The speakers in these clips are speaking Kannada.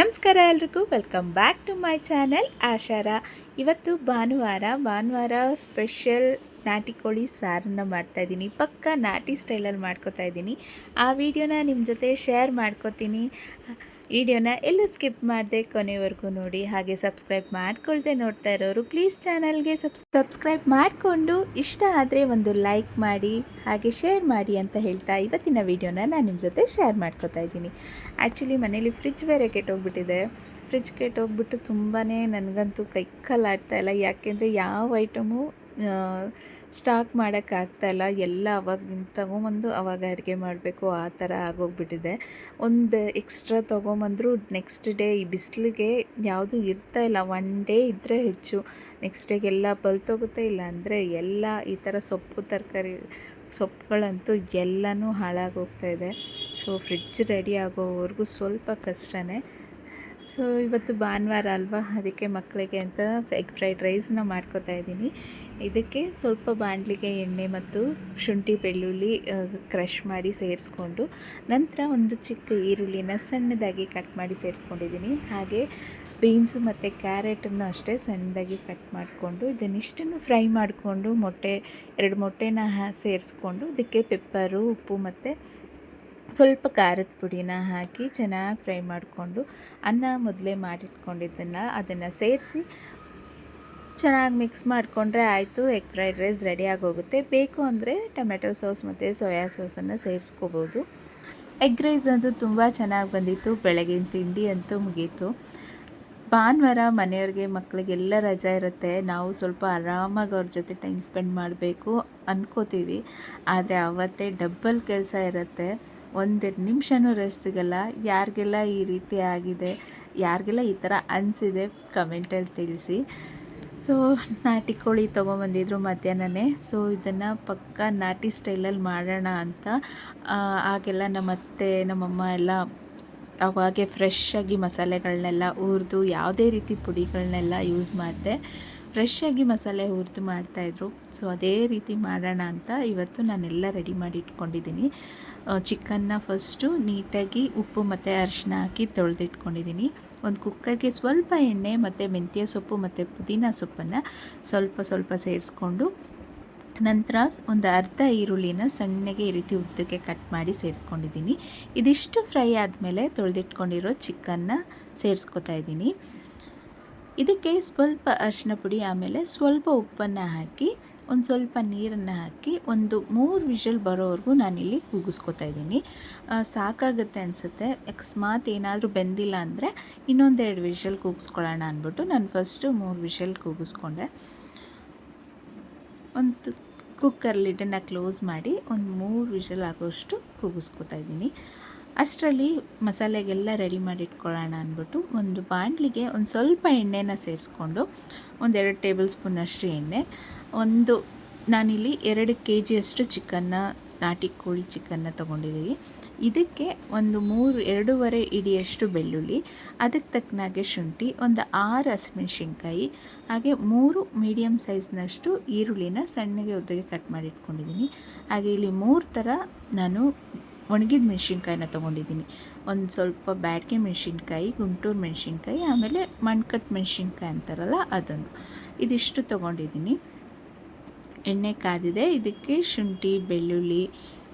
ನಮಸ್ಕಾರ ಎಲ್ರಿಗೂ. Welcome back to my channel ಆಶಾರ. ಇವತ್ತು ಭಾನುವಾರ ಭಾನುವಾರ ಸ್ಪೆಷಲ್ ನಾಟಿ ಕೋಳಿ ಸಾರನ್ನು ಮಾಡ್ತಾಯಿದ್ದೀನಿ ಪಕ್ಕ ನಾಟಿ ಸ್ಟೈಲಲ್ಲಿ ಮಾಡ್ಕೋತಾ ಇದ್ದೀನಿ. ಆ ವಿಡಿಯೋನ ನಿಮ್ಮ ಜೊತೆ ಶೇರ್ ಮಾಡ್ಕೋತೀನಿ. ವಿಡಿಯೋನ ಎಲ್ಲೂ ಸ್ಕಿಪ್ ಮಾಡದೆ ಕೊನೆವರೆಗೂ ನೋಡಿ ಹಾಗೆ ಸಬ್ಸ್ಕ್ರೈಬ್ ಮಾಡ್ಕೊಳ್ದೆ ನೋಡ್ತಾ ಇರೋರು ಪ್ಲೀಸ್ ಚಾನಲ್ಗೆ ಸಬ್ಸ್ ಸಬ್ಸ್ಕ್ರೈಬ್ ಮಾಡಿಕೊಂಡು ಇಷ್ಟ ಆದರೆ ಒಂದು ಲೈಕ್ ಮಾಡಿ, ಹಾಗೆ ಶೇರ್ ಮಾಡಿ ಅಂತ ಹೇಳ್ತಾ ಇವತ್ತಿನ ವಿಡಿಯೋನ ನಾನು ನಿಮ್ಮ ಜೊತೆ ಶೇರ್ ಮಾಡ್ಕೋತಾ ಇದ್ದೀನಿ. ಆ್ಯಕ್ಚುಲಿ ಮನೇಲಿ ಫ್ರಿಜ್ ಬೇರೆ ಕೆಟ್ಟೋಗ್ಬಿಟ್ಟಿದೆ. ಫ್ರಿಜ್ ಕೆಟ್ಟೋಗ್ಬಿಟ್ಟು ತುಂಬಾ ನನಗಂತೂ ಕೈ ಕಾಲಾಡ್ತಾ ಇಲ್ಲ. ಯಾಕೆಂದರೆ ಯಾವ ಐಟಮು ಸ್ಟಾಕ್ ಮಾಡೋಕ್ಕಾಗ್ತಾಯಿಲ್ಲ ಎಲ್ಲ ಅವಾಗ ತಗೊಂಬಂದು ಅವಾಗ ಅಡುಗೆ ಮಾಡಬೇಕು, ಆ ಥರ ಆಗೋಗ್ಬಿಟ್ಟಿದೆ. ಒಂದು ಎಕ್ಸ್ಟ್ರಾ ತೊಗೊಂಬಂದ್ರು ನೆಕ್ಸ್ಟ್ ಡೇ ಈ ಬಿಸಿಲಿಗೆ ಯಾವುದೂ ಇಲ್ಲ ಒನ್ ಡೇ ಇದ್ದರೆ ಹೆಚ್ಚು. ನೆಕ್ಸ್ಟ್ ಡೇಗೆಲ್ಲ ಬಲ್ತೋಗುತ್ತೆ ಇಲ್ಲ ಅಂದರೆ ಎಲ್ಲ ಈ ಥರ ಸೊಪ್ಪು ತರಕಾರಿ, ಸೊಪ್ಪುಗಳಂತೂ ಎಲ್ಲನೂ ಹಾಳಾಗೋಗ್ತಾ ಇದೆ. ಸೊ ಫ್ರಿಡ್ಜ್ ರೆಡಿ ಆಗೋವರೆಗೂ ಸ್ವಲ್ಪ ಕಷ್ಟನೇ. ಸೊ ಇವತ್ತು ಭಾನುವಾರ ಅಲ್ವಾ? ಅದಕ್ಕೆ ಮಕ್ಕಳಿಗೆ ಅಂತ ಎಗ್ ಫ್ರೈಡ್ ರೈಸ್ನ ಮಾಡ್ಕೋತಾ ಇದ್ದೀನಿ. ಇದಕ್ಕೆ ಸ್ವಲ್ಪ ಬಾಣಲಿಗೆ ಎಣ್ಣೆ ಮತ್ತು ಶುಂಠಿ ಬೆಳ್ಳುಳ್ಳಿ ಕ್ರಷ್ ಮಾಡಿ ಸೇರಿಸ್ಕೊಂಡು ನಂತರ ಒಂದು ಚಿಕ್ಕ ಈರುಳ್ಳಿನ ಸಣ್ಣದಾಗಿ ಕಟ್ ಮಾಡಿ ಸೇರಿಸ್ಕೊಂಡಿದ್ದೀನಿ. ಹಾಗೆ ಬೀನ್ಸು ಮತ್ತು ಕ್ಯಾರೆಟನ್ನು ಅಷ್ಟೇ ಸಣ್ಣದಾಗಿ ಕಟ್ ಮಾಡಿಕೊಂಡು ಇದನ್ನಿಷ್ಟನ್ನು ಫ್ರೈ ಮಾಡಿಕೊಂಡು ಮೊಟ್ಟೆ, ಎರಡು ಮೊಟ್ಟೆನ ಸೇರಿಸ್ಕೊಂಡು ಇದಕ್ಕೆ ಪೆಪ್ಪರು ಉಪ್ಪು ಮತ್ತು ಸ್ವಲ್ಪ ಖಾರದ ಪುಡಿನ ಹಾಕಿ ಚೆನ್ನಾಗಿ ಫ್ರೈ ಮಾಡಿಕೊಂಡು ಅನ್ನ ಮೊದಲೇ ಮಾಡಿಟ್ಕೊಂಡಿದ್ದನ್ನು ಅದನ್ನು ಸೇರಿಸಿ ಚೆನ್ನಾಗಿ ಮಿಕ್ಸ್ ಮಾಡಿಕೊಂಡ್ರೆ ಆಯಿತು ಎಗ್ ಫ್ರೈಡ್ ರೈಸ್ ರೆಡಿಯಾಗಿ ಹೋಗುತ್ತೆ ಬೇಕು ಅಂದರೆ ಟೊಮೆಟೊ ಸಾಸ್ ಮತ್ತು ಸೋಯಾ ಸಾಸನ್ನು ಸೇರಿಸ್ಕೋಬೋದು. ಎಗ್ ರೈಸ್ ಅಂತೂ ತುಂಬ ಚೆನ್ನಾಗಿ ಬಂದಿತ್ತು, ಬೆಳಗಿನ ತಿಂಡಿ ಅಂತೂ ಮುಗೀತು. ಭಾನುವಾರ ಮನೆಯವ್ರಿಗೆ ಮಕ್ಕಳಿಗೆಲ್ಲ ರಜಾ ಇರುತ್ತೆ. ನಾವು ಸ್ವಲ್ಪ ಆರಾಮಾಗಿ ಅವ್ರ ಜೊತೆ ಟೈಮ್ ಸ್ಪೆಂಡ್ ಮಾಡಬೇಕು ಅಂದ್ಕೋತೀವಿ ಆದರೆ ಅವತ್ತೇ ಡಬ್ಬಲ್ ಕೆಲಸ ಇರುತ್ತೆ. ಒಂದೆರಡು ನಿಮಿಷನೂ ರೆಸ್ಟ್ ಸಿಗಲ್ಲ. ಯಾರಿಗೆಲ್ಲ ಈ ರೀತಿ ಆಗಿದೆ, ಯಾರಿಗೆಲ್ಲ ಈ ಥರ ಅನಿಸಿದೆ ಕಮೆಂಟಲ್ಲಿ ತಿಳಿಸಿ. ಸೊ ನಾಟಿ ಕೋಳಿ ತೊಗೊಂಬಂದಿದ್ರು ಮಧ್ಯಾಹ್ನನೇ. ಸೊ ಇದನ್ನು ಪಕ್ಕ ನಾಟಿ ಸ್ಟೈಲಲ್ಲಿ ಮಾಡೋಣ ಅಂತ. ಆಗೆಲ್ಲ ನಮ್ಮ ಅತ್ತೆ, ನಮ್ಮಮ್ಮ ಎಲ್ಲ ಅವಾಗೆ ಫ್ರೆಶ್ಶಾಗಿ ಮಸಾಲೆಗಳನ್ನೆಲ್ಲ ಹುರಿದು, ಯಾವುದೇ ರೀತಿ ಪುಡಿಗಳನ್ನೆಲ್ಲ ಯೂಸ್ ಮಾಡಿದೆ. ಫ್ರೆಶ್ಶಾಗಿ ಮಸಾಲೆ ಹುರಿದು ಮಾಡ್ತಾಯಿದ್ರು. ಸೊ, ಅದೇ ರೀತಿ ಮಾಡೋಣ ಅಂತ ಇವತ್ತು ನಾನೆಲ್ಲ ರೆಡಿ ಮಾಡಿ ಇಟ್ಕೊಂಡಿದ್ದೀನಿ. ಚಿಕನ್ನ ಫಸ್ಟು ನೀಟಾಗಿ ಉಪ್ಪು ಮತ್ತು ಅರಿಶಿನ ಹಾಕಿ ತೊಳೆದಿಟ್ಕೊಂಡಿದ್ದೀನಿ. ಒಂದು ಕುಕ್ಕರ್ಗೆ ಸ್ವಲ್ಪ ಎಣ್ಣೆ ಮತ್ತು ಮೆಂತ್ಯ ಸೊಪ್ಪು ಮತ್ತು ಪುದೀನ ಸೊಪ್ಪನ್ನು ಸ್ವಲ್ಪ ಸ್ವಲ್ಪ ಸೇರಿಸ್ಕೊಂಡು ನಂತರ ಒಂದು ಅರ್ಧ ಈರುಳ್ಳಿನ ಸಣ್ಣಗೆ ಈ ರೀತಿ ಉದ್ದಕ್ಕೆ ಕಟ್ ಮಾಡಿ ಸೇರಿಸ್ಕೊಂಡಿದ್ದೀನಿ. ಇದಿಷ್ಟು ಫ್ರೈ ಆದಮೇಲೆ ತೊಳೆದಿಟ್ಕೊಂಡಿರೋ ಚಿಕನ್ನ ಸೇರಿಸ್ಕೊತಾ ಇದ್ದೀನಿ. ಇದಕ್ಕೆ ಸ್ವಲ್ಪ ಅರಿಶಿನ ಪುಡಿ, ಆಮೇಲೆ ಸ್ವಲ್ಪ ಉಪ್ಪನ್ನು ಹಾಕಿ, ಒಂದು ಸ್ವಲ್ಪ ನೀರನ್ನು ಹಾಕಿ ಒಂದು ಮೂರು ವಿಷಲ್ ಬರೋವರೆಗೂ ನಾನಿಲ್ಲಿ ಕೂಗಿಸ್ಕೊತಾ ಇದ್ದೀನಿ. ಸಾಕಾಗುತ್ತೆ ಅನಿಸುತ್ತೆ. ಅಕಸ್ಮಾತ್ ಏನಾದರೂ ಬೆಂದಿಲ್ಲ ಅಂದರೆ ಇನ್ನೊಂದೆರಡು ವಿಷಲ್ ಕೂಗಿಸ್ಕೊಳ್ಳೋಣ ಅಂದ್ಬಿಟ್ಟು ನಾನು ಫಸ್ಟು ಮೂರು ವಿಷಲ್ ಕೂಗಿಸ್ಕೊಂಡೆ. ಒಂದು ಕುಕ್ಕರ್ ಲಿಡನ್ನು ಕ್ಲೋಸ್ ಮಾಡಿ ಒಂದು ಮೂರು ವಿಷಲ್ ಆಗೋಷ್ಟು ಕೂಗಿಸ್ಕೊತಾ ಇದ್ದೀನಿ. ಅಷ್ಟರಲ್ಲಿ ಮಸಾಲೆಗೆಲ್ಲ ರೆಡಿ ಮಾಡಿ ಇಟ್ಕೊಳ್ಳೋಣ ಅಂದ್ಬಿಟ್ಟು ಒಂದು ಬಾಣಲಿಗೆ ಒಂದು ಸ್ವಲ್ಪ ಎಣ್ಣೆನ ಸೇರಿಸ್ಕೊಂಡು ಒಂದೆರಡು ಟೇಬಲ್ ಸ್ಪೂನಷ್ಟು ಎಣ್ಣೆ, ಒಂದು ನಾನಿಲ್ಲಿ ಎರಡು ಕೆ ಜಿಯಷ್ಟು ಚಿಕನ್ನ ನಾಟಿ ಕೋಳಿ ಚಿಕನ್ನ ತೊಗೊಂಡಿದ್ದೀವಿ ಇದಕ್ಕೆ ಒಂದು ಮೂರು, ಎರಡೂವರೆ ಇಡಿಯಷ್ಟು ಬೆಳ್ಳುಳ್ಳಿ, ಅದಕ್ಕೆ ತಕ್ಕನಾಗೆ ಶುಂಠಿ, ಒಂದು ಆರು ಹಸಿಮೆಣ್ಸಿನ್ಕಾಯಿ, ಹಾಗೆ ಮೂರು ಮೀಡಿಯಮ್ ಸೈಜ್ನಷ್ಟು ಈರುಳ್ಳಿನ ಸಣ್ಣಗೆ ಉದ್ದಗೆ ಕಟ್ ಮಾಡಿ ಇಟ್ಕೊಂಡಿದ್ದೀನಿ ಹಾಗೆ ಇಲ್ಲಿ ಮೂರು ಥರ ನಾನು ಒಣಗಿದ ಮೆಣಸಿನ್ಕಾಯಿನ ತೊಗೊಂಡಿದ್ದೀನಿ. ಒಂದು ಸ್ವಲ್ಪ ಬ್ಯಾಡ್ಗೆ ಮೆಣಸಿನ್ಕಾಯಿ, ಗುಂಟೂರು ಮೆಣಸಿನ್ಕಾಯಿ, ಆಮೇಲೆ ಮಣ್ಕಟ್ ಮೆಣಸಿನ್ಕಾಯಿ ಅಂತಾರಲ್ಲ ಅದನ್ನು. ಇದಿಷ್ಟು ತೊಗೊಂಡಿದ್ದೀನಿ. ಎಣ್ಣೆ ಕಾದಿದೆ. ಇದಕ್ಕೆ ಶುಂಠಿ, ಬೆಳ್ಳುಳ್ಳಿ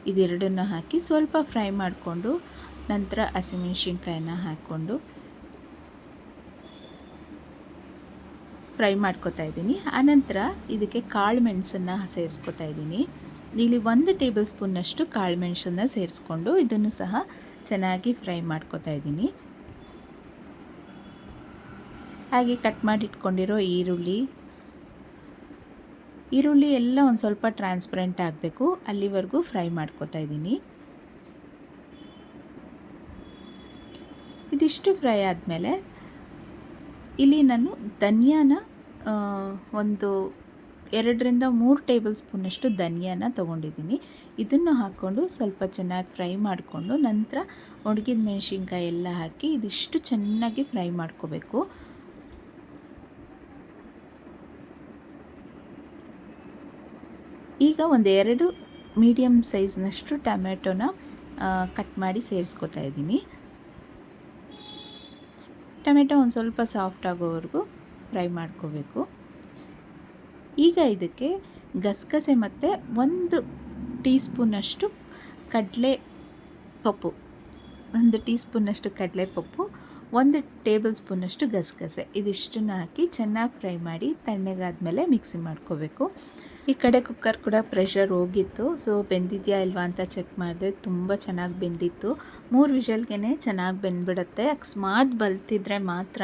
ಇದೆರಡನ್ನು ಹಾಕಿ ಸ್ವಲ್ಪ ಫ್ರೈ ಮಾಡಿಕೊಂಡು ನಂತರ ಹಸಿಮೆಣ್ಸಿನ್ಕಾಯಿನ ಹಾಕ್ಕೊಂಡು ಫ್ರೈ ಮಾಡ್ಕೋತಾ ಇದ್ದೀನಿ. ಆನಂತರ ಇದಕ್ಕೆ ಕಾಳು ಮೆಣಸನ್ನು ಸೇರಿಸ್ಕೊತಾ ಇದ್ದೀನಿ. ಇಲ್ಲಿ ಒಂದು ಟೇಬಲ್ ಸ್ಪೂನಷ್ಟು ಕಾಳು ಮೆಣಸನ್ನು ಸೇರಿಸ್ಕೊಂಡು ಇದನ್ನು ಸಹ ಚೆನ್ನಾಗಿ ಫ್ರೈ ಮಾಡ್ಕೊತಾ ಇದ್ದೀನಿ. ಹಾಗೆ ಕಟ್ ಮಾಡಿಟ್ಕೊಂಡಿರೋ ಈರುಳ್ಳಿ. ಈರುಳ್ಳಿ ಎಲ್ಲ ಒಂದು ಸ್ವಲ್ಪ ಟ್ರಾನ್ಸ್ಪರೆಂಟ್ ಆಗಬೇಕು. ಅಲ್ಲಿವರೆಗೂ ಫ್ರೈ ಮಾಡ್ಕೊತಾ ಇದ್ದೀನಿ. ಇದಿಷ್ಟು ಫ್ರೈ ಆದಮೇಲೆ ಇಲ್ಲಿ ನಾನು ಧನಿಯಾನ ಒಂದು ಎರಡರಿಂದ ಮೂರು ಟೇಬಲ್ ಸ್ಪೂನಷ್ಟು ಧನಿಯಾನ ತೊಗೊಂಡಿದ್ದೀನಿ. ಇದನ್ನು ಹಾಕ್ಕೊಂಡು ಸ್ವಲ್ಪ ಚೆನ್ನಾಗಿ ಫ್ರೈ ಮಾಡಿಕೊಂಡು ನಂತರ ಒಣಗಿದ ಮೆಣಸಿನ್ಕಾಯಿ ಎಲ್ಲ ಹಾಕಿ ಇದಿಷ್ಟು ಚೆನ್ನಾಗಿ ಫ್ರೈ ಮಾಡ್ಕೋಬೇಕು. ಈಗ ಒಂದು ಎರಡು ಮೀಡಿಯಮ್ ಸೈಜ್ನಷ್ಟು ಟೊಮೆಟೊನ ಕಟ್ ಮಾಡಿ ಸೇರಿಸ್ಕೊತಾ ಇದ್ದೀನಿ. ಟೊಮೆಟೊ ಒಂದು ಸ್ವಲ್ಪ ಸಾಫ್ಟ್ ಆಗೋವರೆಗೂ ಫ್ರೈ ಮಾಡ್ಕೋಬೇಕು. ಈಗ ಇದಕ್ಕೆ ಗಸಗಸೆ ಮತ್ತು ಒಂದು ಟೀ ಸ್ಪೂನಷ್ಟು ಕಡಲೆ ಪಪ್ಪು, ಒಂದು ಟೀ ಸ್ಪೂನಷ್ಟು ಕಡಲೆಪಪ್ಪು ಒಂದು ಟೇಬಲ್ ಸ್ಪೂನಷ್ಟು ಗಸಗಸೆ. ಇದಿಷ್ಟನ್ನು ಹಾಕಿ ಚೆನ್ನಾಗಿ ಫ್ರೈ ಮಾಡಿ ತಣ್ಣಗಾದಮೇಲೆ ಮಿಕ್ಸಿ ಮಾಡ್ಕೋಬೇಕು. ಈ ಕಡೆ ಕುಕ್ಕರ್ ಕೂಡ ಪ್ರೆಷರ್ ಹೋಗಿತ್ತು, ಸೊ ಬೆಂದಿದೆಯಾ ಇಲ್ವಾ ಅಂತ ಚೆಕ್ ಮಾಡಿದೆ. ತುಂಬ ಚೆನ್ನಾಗಿ ಬೆಂದಿತ್ತು. ಮೂರು ವಿಷಲ್ಗೆ ಚೆನ್ನಾಗಿ ಬೆಂದ್ಬಿಡುತ್ತೆ. ಅಕಸ್ಮಾತ್ ಬಲ್ತಿದ್ರೆ ಮಾತ್ರ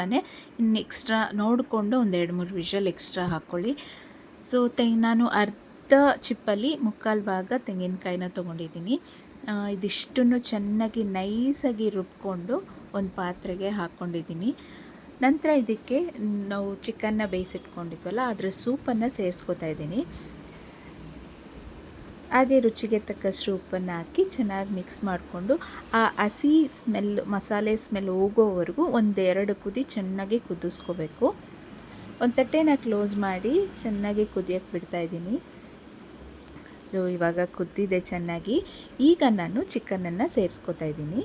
ಇನ್ನು ಎಕ್ಸ್ಟ್ರಾ ನೋಡಿಕೊಂಡು ಒಂದು ಎರಡು ಮೂರು ವಿಷಲ್ ಎಕ್ಸ್ಟ್ರಾ ಹಾಕ್ಕೊಳ್ಳಿ ಸೊ ತೆ ನಾನು ಅರ್ಧ ಚಿಪ್ಪಲ್ಲಿ ಮುಕ್ಕಾಲು ಭಾಗ ತೆಂಗಿನಕಾಯಿನ ತೊಗೊಂಡಿದ್ದೀನಿ. ಇದಿಷ್ಟನ್ನು ಚೆನ್ನಾಗಿ ನೈಸಾಗಿ ರುಬ್ಕೊಂಡು ಒಂದು ಪಾತ್ರೆಗೆ ಹಾಕ್ಕೊಂಡಿದ್ದೀನಿ ನಂತರ ಇದಕ್ಕೆ ನಾವು ಚಿಕನ್ನ ಬೇಯಿಸಿಟ್ಕೊಂಡಿದ್ವಲ್ಲ, ಅದರ ಸೂಪನ್ನು ಸೇರಿಸ್ಕೊತಾ ಇದ್ದೀನಿ. ಹಾಗೆ ರುಚಿಗೆ ತಕ್ಕಷ್ಟು ಉಪ್ಪನ್ನು ಹಾಕಿ ಚೆನ್ನಾಗಿ ಮಿಕ್ಸ್ ಮಾಡಿಕೊಂಡು, ಆ ಹಸಿ ಸ್ಮೆಲ್, ಮಸಾಲೆ ಸ್ಮೆಲ್ ಹೋಗೋವರೆಗೂ ಒಂದೆರಡು ಕುದಿ ಚೆನ್ನಾಗಿ ಕುದಿಸ್ಕೋಬೇಕು. ಒಂದು ತಟ್ಟೆನ ಕ್ಲೋಸ್ ಮಾಡಿ ಚೆನ್ನಾಗಿ ಕುದಿಯೋಕ್ಕೆ ಬಿಡ್ತಾಯಿದ್ದೀನಿ ಸೊ ಇವಾಗ ಕುದ್ದಿದೆ ಚೆನ್ನಾಗಿ. ಈಗ ನಾನು ಚಿಕನನ್ನು ಸೇರಿಸ್ಕೊತಾ ಇದ್ದೀನಿ.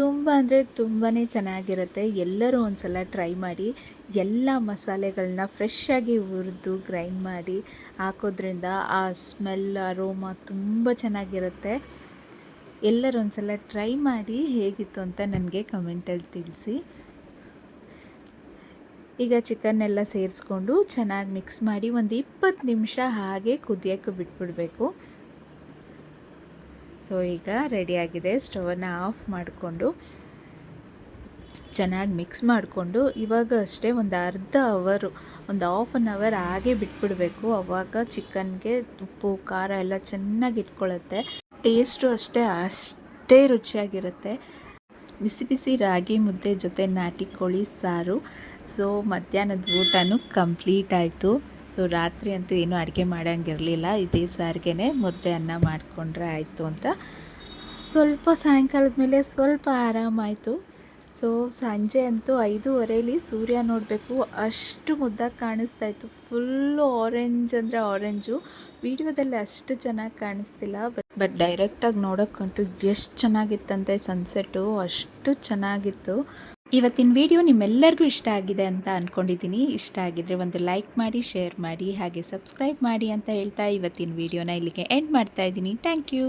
ತುಂಬ ಅಂದರೆ ತುಂಬಾ ಚೆನ್ನಾಗಿರುತ್ತೆ. ಎಲ್ಲರೂ ಒಂದು ಸಲ ಟ್ರೈ ಮಾಡಿ, ಎಲ್ಲ ಮಸಾಲೆಗಳನ್ನ ಫ್ರೆಶ್ಶಾಗಿ ಹುರಿದು ಗ್ರೈಂಡ್ ಮಾಡಿ ಹಾಕೋದ್ರಿಂದ ಆ ಸ್ಮೆಲ್ ಅರೋಮಾ ತುಂಬ ಚೆನ್ನಾಗಿರುತ್ತೆ. ಎಲ್ಲರೂ ಒಂದು ಸಲ ಟ್ರೈ ಮಾಡಿ ಹೇಗಿತ್ತು ಅಂತ ನನಗೆ ಕಮೆಂಟಲ್ಲಿ ತಿಳಿಸಿ. ಈಗ ಚಿಕನ್ನೆಲ್ಲ ಸೇರಿಸ್ಕೊಂಡು ಚೆನ್ನಾಗಿ ಮಿಕ್ಸ್ ಮಾಡಿ ಒಂದು ಇಪ್ಪತ್ತು ನಿಮಿಷ ಹಾಗೆ ಕುದಿಯೋಕ್ಕೆ ಬಿಟ್ಬಿಡಬೇಕು. ಸೊ ಈಗ ರೆಡಿಯಾಗಿದೆ ಸ್ಟವನ್ನು ಆಫ್ ಮಾಡಿಕೊಂಡು ಚೆನ್ನಾಗಿ ಮಿಕ್ಸ್ ಮಾಡಿಕೊಂಡು ಇವಾಗ ಅಷ್ಟೇ ಒಂದು ಅರ್ಧ ಅವರು ಒಂದು ಹಾಫ್ ಆನ್ ಅವರ್ ಹಾಗೆ ಬಿಟ್ಬಿಡಬೇಕು. ಅವಾಗ ಚಿಕನ್ಗೆ ಉಪ್ಪು, ಖಾರ ಎಲ್ಲ ಚೆನ್ನಾಗಿ ಇಟ್ಕೊಳ್ಳುತ್ತೆ ಟೇಸ್ಟು ಅಷ್ಟೇ ಅಷ್ಟೇ ರುಚಿಯಾಗಿರುತ್ತೆ. ಬಿಸಿ ಬಿಸಿ ರಾಗಿ ಮುದ್ದೆ ಜೊತೆ ನಾಟಿ ಕೋಳಿ ಸಾರು ಸೊ ಮಧ್ಯಾಹ್ನದ ಊಟನೂ ಕಂಪ್ಲೀಟ್ ಆಯಿತು. ಸೊ ರಾತ್ರಿ ಅಂತೂ ಏನೂ ಅಡುಗೆ ಮಾಡೋಂಗಿರಲಿಲ್ಲ. ಇದೇ ಸಾರಿಗೆ ಮುದ್ದೆ ಅನ್ನ ಮಾಡಿಕೊಂಡ್ರೆ ಆಯಿತು ಅಂತ. ಸ್ವಲ್ಪ ಸಾಯಂಕಾಲದ ಮೇಲೆ ಸ್ವಲ್ಪ ಆರಾಮಾಯಿತು ಸೊ ಸಂಜೆ ಅಂತೂ ಐದೂವರೆಯಲ್ಲಿ ಸೂರ್ಯ ನೋಡಬೇಕು. ಅಷ್ಟು ಮುದ್ದಾಗಿ ಕಾಣಿಸ್ತಾ ಇತ್ತು. ಫುಲ್ಲು ಆರೆಂಜ್ ಅಂದರೆ ಆರೆಂಜು ವಿಡಿಯೋದಲ್ಲಿ ಅಷ್ಟು ಚೆನ್ನಾಗಿ ಕಾಣಿಸ್ತಿಲ್ಲ. ಬಟ್ ಬಟ್ ಡೈರೆಕ್ಟಾಗಿ ನೋಡೋಕ್ಕಂತೂ ಎಷ್ಟು ಚೆನ್ನಾಗಿತ್ತಂತೆ ಸನ್ಸೆಟ್ಟು ಅಷ್ಟು ಚೆನ್ನಾಗಿತ್ತು. ಇವತ್ತಿನ ವಿಡಿಯೋ ನಿಮ್ಮೆಲ್ಲರಿಗೂ ಇಷ್ಟ ಆಗಿದೆ ಅಂತ ಅಂದ್ಕೊಂಡಿದ್ದೀನಿ ಇಷ್ಟ ಆಗಿದ್ರೆ ಒಂದು ಲೈಕ್ ಮಾಡಿ, ಶೇರ್ ಮಾಡಿ, ಹಾಗೆ ಸಬ್ಸ್ಕ್ರೈಬ್ ಮಾಡಿ ಅಂತ ಹೇಳ್ತಾ ಇವತ್ತಿನ ವಿಡಿಯೋನ ಇಲ್ಲಿಗೆ ಎಂಡ್ ಮಾಡ್ತಾ ಇದ್ದೀನಿ. Thank you.